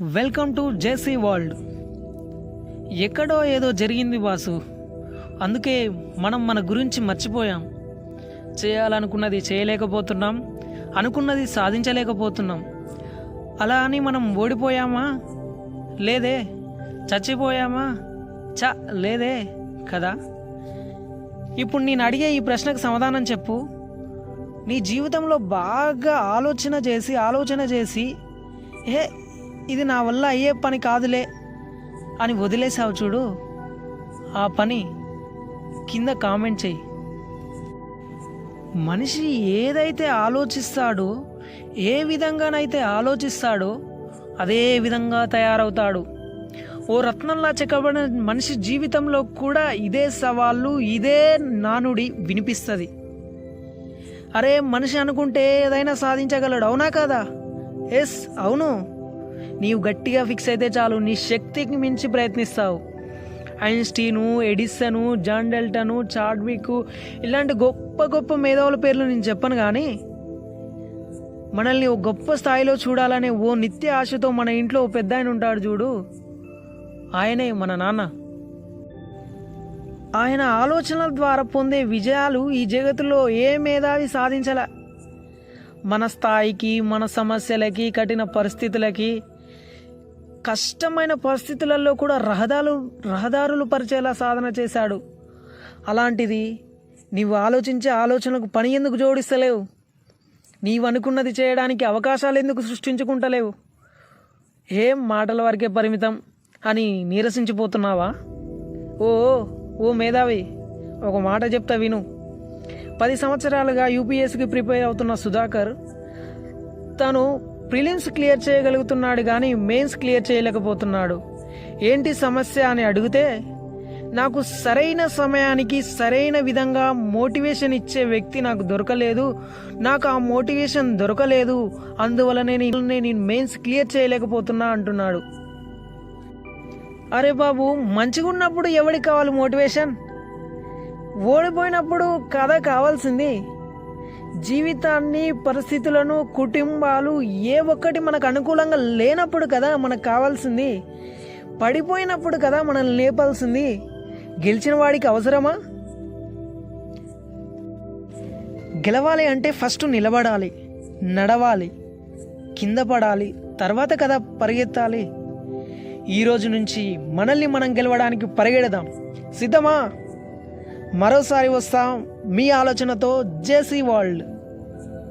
Welcome to JC world. ఎక్కడో ఏదో జరిగింది బాసు. అందుకే మనం మన గురించి మర్చిపోయాం. చేయాలనుకున్నది చేయలేకపోతున్నాం అనుకున్నది సాధించలేకపోతున్నాం. అలా అని మనం ఓడిపోయామా? లేదే. చచ్చిపోయామా? చ లేదే కదా. ఇప్పుడు నేను అడిగే ఈ ప్రశ్నకు సమాధానం చెప్పు. నీ జీవితంలో బాగా ఆలోచన చేసి ఆలోచన చేసి ఏ ఇది నా వల్ల అయ్యే పని కాదులే అని వదిలేసావు చూడు. ఆ పని కింద కామెంట్ చెయ్యి. మనిషి ఏదైతే ఆలోచిస్తాడో ఏ విధంగానైతే ఆలోచిస్తాడో అదే విధంగా తయారవుతాడు. ఓ రత్నంలా చెక్కబడిన మనిషి జీవితంలో కూడా ఇదే సవాళ్ళు ఇదే నానుడి వినిపిస్తుంది. అరే మనిషి అనుకుంటే ఏదైనా సాధించగలడు అవునా కదా? ఎస్ అవును. నీవు గట్టిగా ఫిక్స్ అయితే చాలు. నీ శక్తికి మించి ప్రయత్నిస్తావు. Einstein Edison John Dalton Chadwick ఇలాంటి గొప్ప గొప్ప మేధావుల పేర్లు నేను చెప్పను కానీ మనల్ని ఓ గొప్ప స్థాయిలో చూడాలనే ఓ నిత్య ఆశతో మన ఇంట్లో ఓ పెద్ద ఆయన ఉంటాడు చూడు. ఆయనే మన నాన్న. ఆయన ఆలోచనల ద్వారా పొందే విజయాలు ఈ జగత్తులో ఏ మేధావి సాధించలే. మన స్థాయికి మన సమస్యలకి కఠిన పరిస్థితులకి కష్టమైన పరిస్థితులలో కూడా రహదారులు రహదారులు పరిచేలా సాధన చేశాడు. అలాంటిది నీవు ఆలోచించే ఆలోచనకు పని ఎందుకు జోడిస్తలేవు? నీవు అనుకున్నది చేయడానికి అవకాశాలు ఎందుకు సృష్టించుకుంటలేవు? ఏం మాటల వరకే పరిమితం అని నీరసించిపోతున్నావా? ఓ ఓ మేధావి ఒక మాట చెప్తా విను. పది సంవత్సరాలుగా యూపీఎస్కి ప్రిపేర్ అవుతున్న సుధాకర్ తను ప్రిలిమ్స్ క్లియర్ చేయగలుగుతున్నాడు కానీ మెయిన్స్ క్లియర్ చేయలేకపోతున్నాడు. ఏంటి సమస్య అని అడిగితే నాకు సరైన సమయానికి సరైన విధంగా మోటివేషన్ ఇచ్చే వ్యక్తి నాకు దొరకలేదు. నాకు ఆ మోటివేషన్ దొరకలేదు. అందువల్ల నేను నేను మెయిన్స్ క్లియర్ చేయలేకపోతున్నా అంటున్నాడు. అరే బాబు మంచిగా ఉన్నప్పుడు ఎవరికి కావాలి మోటివేషన్? ఓడిపోయినప్పుడు కథ కావాల్సింది. జీవితాన్ని పరిస్థితులను కుటుంబాలు ఏ ఒక్కటి మనకు అనుకూలంగా లేనప్పుడు కదా మనకు కావాల్సింది. పడిపోయినప్పుడు కదా మనల్ని లేపాల్సింది. గెలిచిన వాడికి అవసరమా? గెలవాలి అంటే ఫస్ట్ నిలబడాలి నడవాలి కింద పడాలి తర్వాత కదా పరిగెత్తాలి. ఈ రోజు నుంచి మనల్ని మనం గెలవడానికి పరిగెడదాం. సిద్ధమా? మరోసారి వస్తాం మీ ఆలోచనతో జేసీ వరల్డ్.